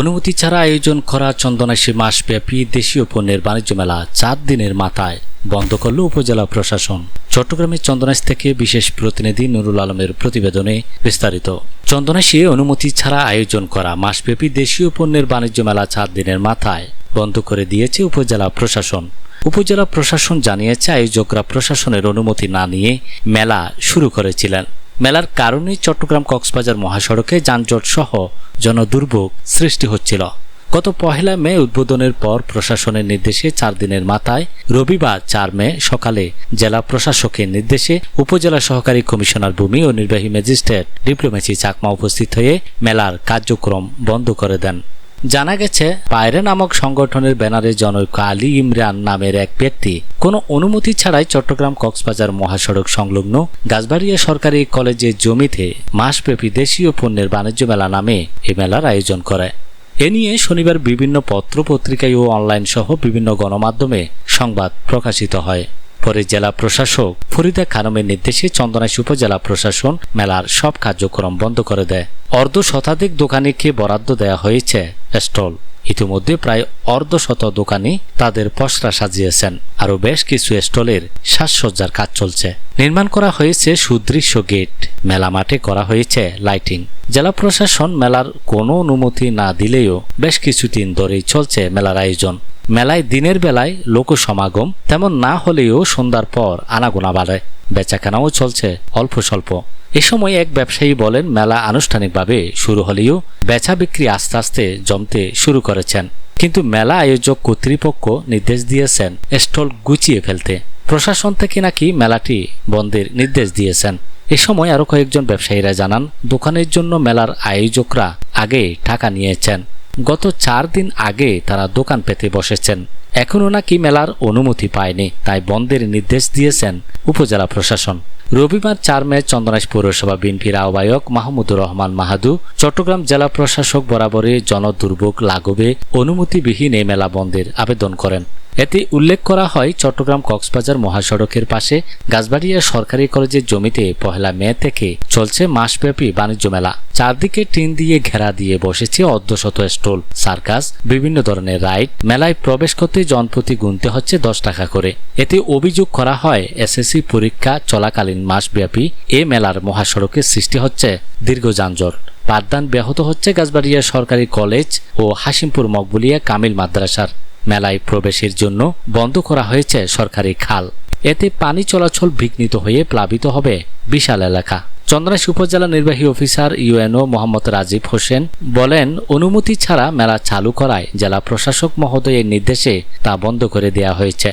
অনুমতি ছাড়া আয়োজন করা চন্দনাশী মাসব্যাপী দেশীয় পণ্যের বাণিজ্য মেলা চার দিনের মাথায় বন্ধ করল উপজেলা প্রশাসন। চট্টগ্রামের চন্দনাশ থেকে বিশেষ প্রতিনিধি নুরুল আলমের প্রতিবেদনে বিস্তারিত। চন্দনাশী অনুমতি ছাড়া আয়োজন করা মাসব্যাপী দেশীয় পণ্যের বাণিজ্য মেলা চার দিনের মাথায় বন্ধ করে দিয়েছে উপজেলা প্রশাসন। উপজেলা প্রশাসন জানিয়েছে, আয়োজকরা প্রশাসনের অনুমতি না নিয়ে মেলা শুরু করেছিলেন। মেলার কারণে চট্টগ্রাম কক্সবাজার মহাসড়কে যানজট সহ জনদুর্ভোগ সৃষ্টি হচ্ছিল। গত পহেলা মে উদ্বোধনের পর প্রশাসনের নির্দেশে চার দিনের মাথায় রবিবার চার মে সকালে জেলা প্রশাসকের নির্দেশে উপজেলা সহকারী কমিশনার ভূমি ও নির্বাহী ম্যাজিস্ট্রেট ডিপ্লোমেসি চাকমা উপস্থিত হয়ে মেলার কার্যক্রম বন্ধ করে দেন। জানা গেছে, পায়রে নামক সংগঠনের ব্যানারে জনৈক আলী ইমরান নামের এক ব্যক্তি। কোনো অনুমতি ছাড়াই চট্টগ্রাম কক্সবাজার মহাসড়ক সংলগ্ন গাছবাড়িয়া সরকারি কলেজের জমিতে মাসব্যাপী দেশীয় পণ্যের বাণিজ্য মেলা নামে এ মেলার আয়োজন করে। এ নিয়ে শনিবার বিভিন্ন পত্র পত্রিকায় ও অনলাইন সহ বিভিন্ন গণমাধ্যমে সংবাদ প্রকাশিত হয়। পরে জেলা প্রশাসক ফরিদা খানমের নির্দেশে চন্দনাইশ উপজেলা প্রশাসন মেলার সব কার্যক্রম বন্ধ করে দেয়। অর্ধ শতাধিক দোকানিকে বরাদ্দ দেওয়া হয়েছে। স্টল। ইতিমধ্যে প্রায় অর্ধশত দোকানি তাদের পসরা সাজিয়েছেন, আরও বেশ কিছু স্টলের সাজসজ্জার কাজ চলছে। নির্মাণ করা হয়েছে সুদৃশ্য গেট, মেলা মাঠে করা হয়েছে লাইটিং। জেলা প্রশাসন মেলার কোনো অনুমতি না দিলেও বেশ কিছুদিন ধরেই চলছে মেলার আয়োজন। মেলায় দিনের বেলায় লোক সমাগম তেমন না হলেও সন্ধ্যার পর আনাগোনা বাড়ে। বেচাকেনাও চলছে অল্প স্বল্প। এ সময় এক ব্যবসায়ী বলেন, মেলা আনুষ্ঠানিকভাবে শুরু হলেও বেচা বিক্রি আস্তে আস্তে জমতে শুরু করেছেন। কিন্তু মেলা আয়োজক কর্তৃপক্ষ নির্দেশ দিয়েছেন স্টল গুছিয়ে ফেলতে। প্রশাসন থেকে নাকি মেলাটি বন্ধের নির্দেশ দিয়েছেন। এ সময় আরও কয়েকজন ব্যবসায়ীরা জানান, দোকানের জন্য মেলার আয়োজকরা আগে টাকা নিয়েছেন। গত চার দিন আগে তারা দোকান পেতে বসেছেন। এখনও নাকি মেলার অনুমতি পায়নি, তাই বন্ধের নির্দেশ দিয়েছেন উপজেলা প্রশাসন। রবিবার চার মে চন্দনাশ পৌরসভা বিএনপির আহ্বায়ক মাহমুদুর রহমান মাহাদু চট্টগ্রাম জেলা প্রশাসক বরাবরে জনদুর্ভোগ লাঘবে অনুমতিবিহীন এই মেলা বন্ধের আবেদন করেন। এতে উল্লেখ করা হয় চট্টগ্রাম কক্সবাজার মহাসড়কের পাশে গাছবাড়িয়া সরকারি কলেজের জমিতে পহেলা মে থেকে চলছে মাসব্যাপী বাণিজ্য মেলা। চারদিকে টিন দিয়ে ঘেরা দিয়ে বসেছে অর্ধশত স্টল, সার্কাস, বিভিন্ন ধরনের রাইড। মেলায় প্রবেশ করতে জনপ্রতি গুনতে হচ্ছে দশ টাকা করে। এতে অভিযোগ করা হয় এসএসসি পরীক্ষা চলাকালীন মাসব্যাপী এ মেলার মহাসড়কে সৃষ্টি হচ্ছে দীর্ঘ যানজট। পাঠদান ব্যাহত হচ্ছে গাছবাড়িয়া সরকারি কলেজ ও হাসিমপুর মকবুলিয়া কামিল মাদ্রাসার। মেলায় প্রবেশের জন্য বন্ধ করা হয়েছে সরকারি খাল। এতে পানি চলাচল বিঘ্নিত হয়ে প্লাবিত হবে বিশাল এলাকা। চন্দ্রাশ উপজেলা নির্বাহী অফিসার ইউএনও মোহাম্মদ রাজীব হোসেন বলেন, অনুমতি ছাড়া মেলা চালু করায় জেলা প্রশাসক মহোদয়ের নির্দেশে তা বন্ধ করে দেয়া হয়েছে।